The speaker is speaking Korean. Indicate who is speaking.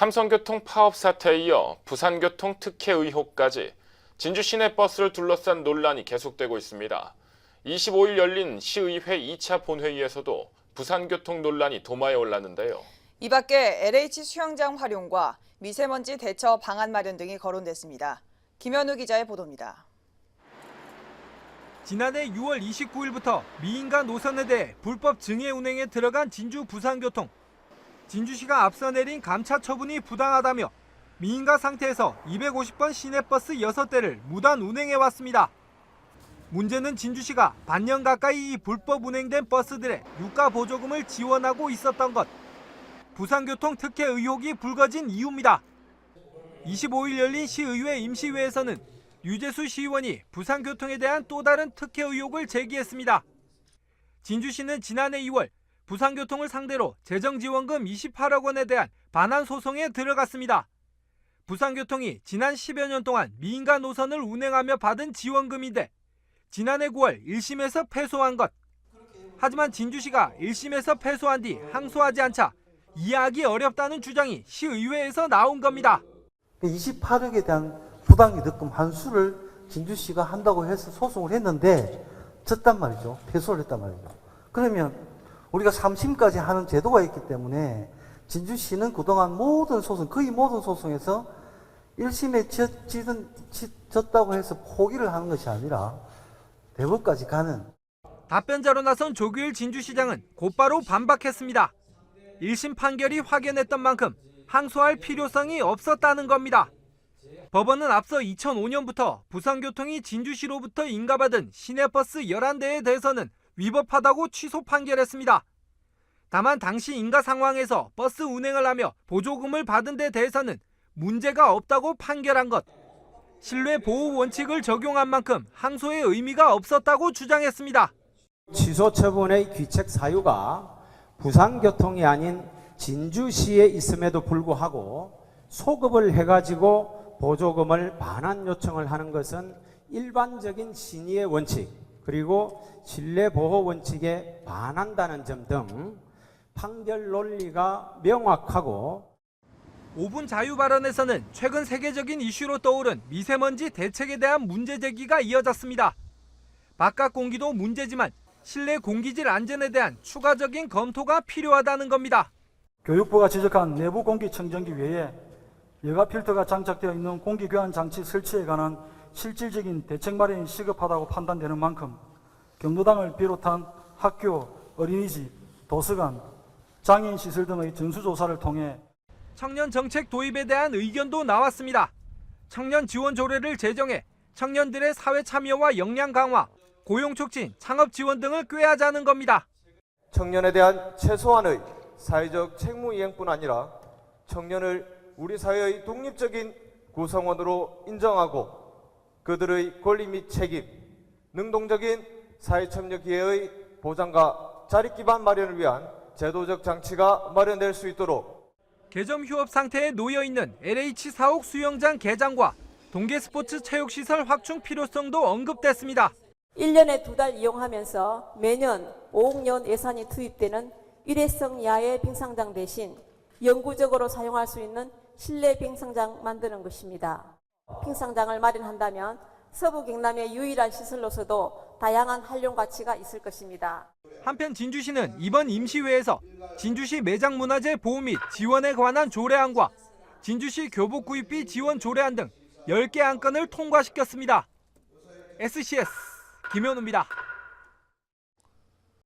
Speaker 1: 삼성교통 파업 사태에 이어 부산교통 특혜 의혹까지 진주 시내 버스를 둘러싼 논란이 계속되고 있습니다. 25일 열린 시의회 2차 본회의에서도 부산교통 논란이 도마에 올랐는데요.
Speaker 2: 이 밖에 LH 수영장 활용과 미세먼지 대처 방안 마련 등이 거론됐습니다. 김현우 기자의 보도입니다.
Speaker 3: 지난해 6월 29일부터 미인가 노선에 대해 불법 증해 운행에 들어간 진주 부산교통. 진주시가 앞서 내린 감차 처분이 부당하다며 미인가 상태에서 250번 시내버스 6대를 무단 운행해 왔습니다. 문제는 진주시가 반년 가까이 이 불법 운행된 버스들의 유가 보조금을 지원하고 있었던 것. 부산교통 특혜 의혹이 불거진 이유입니다. 25일 열린 시의회 임시회에서는 유재수 시의원이 부산교통에 대한 또 다른 특혜 의혹을 제기했습니다. 진주시는 지난해 2월 부산교통을 상대로 재정지원금 28억 원에 대한 반환 소송에 들어갔습니다. 부산교통이 지난 10여 년 동안 미인가 노선을 운행하며 받은 지원금인데 지난해 9월 1심에서 패소한 것. 하지만 진주시가 1심에서 패소한 뒤 항소하지 않자 이해하기 어렵다는 주장이 시의회에서 나온 겁니다.
Speaker 4: 28억에 대한 부당이득금 환수를 진주시가 한다고 해서 소송을 했는데 졌단 말이죠. 패소를 했단 말이죠. 그러면 우리가 3심까지 하는 제도가 있기 때문에 진주시는 그동안 모든 소송, 거의 모든 소송에서 1심에 졌지든 졌다고 해서 포기를 하는 것이 아니라 대법까지 가는
Speaker 3: 답변자로 나선 조규일 진주시장은 곧바로 반박했습니다. 1심 판결이 확연했던 만큼 항소할 필요성이 없었다는 겁니다. 법원은 앞서 2005년부터 부산교통이 진주시로부터 인가받은 시내버스 11대에 대해서는 위법하다고 취소 판결했습니다. 다만 당시 인가 상황에서 버스 운행을 하며 보조금을 받은 데 대해서는 문제가 없다고 판결한 것. 신뢰 보호 원칙을 적용한 만큼 항소의 의미가 없었다고 주장했습니다.
Speaker 5: 취소 처분의 귀책 사유가 부산교통이 아닌 진주시에 있음에도 불구하고 소급을 해가지고 보조금을 반환 요청을 하는 것은 일반적인 신의의 원칙 그리고 신뢰보호 원칙에 반한다는 점 등 판결 논리가 명확하고
Speaker 3: 5분 자유 발언에서는 최근 세계적인 이슈로 떠오른 미세먼지 대책에 대한 문제 제기가 이어졌습니다. 바깥 공기도 문제지만 실내 공기질 안전에 대한 추가적인 검토가 필요하다는 겁니다.
Speaker 6: 교육부가 지적한 내부 공기 청정기 외에 여가 필터가 장착되어 있는 공기 교환 장치 설치에 관한 실질적인 대책 마련이 시급하다고 판단되는 만큼 경로당을 비롯한 학교, 어린이집, 도서관, 장애인 시설 등의 전수조사를 통해
Speaker 3: 청년 정책 도입에 대한 의견도 나왔습니다. 청년 지원 조례를 제정해 청년들의 사회 참여와 역량 강화, 고용 촉진, 창업 지원 등을 꾀하자는 겁니다.
Speaker 7: 청년에 대한 최소한의 사회적 책무 이행뿐 아니라 청년을 우리 사회의 독립적인 구성원으로 인정하고 그들의 권리 및 책임, 능동적인 사회참여 기회의 보장과 자립 기반 마련을 위한 제도적 장치가 마련될 수 있도록
Speaker 3: 개점 휴업 상태에 놓여 있는 LH 사옥 수영장 개장과 동계 스포츠 체육 시설 확충 필요성도 언급됐습니다.
Speaker 8: 1년에 두 달 이용하면서 매년 5억 년 예산이 투입되는 일회성 야외 빙상장 대신 영구적으로 사용할 수 있는 실내 빙상장 만드는 것입니다. 빙상장을 마련한다면 서부 경남의 유일한 시설로서도 다양한 활용 가치가 있을 것입니다.
Speaker 3: 한편 진주시는 이번 임시회에서 진주시 매장문화재 보호 및 지원에 관한 조례안과 진주시 교복 구입비 지원 조례안 등 10개 안건을 통과시켰습니다. SCS 김현우입니다.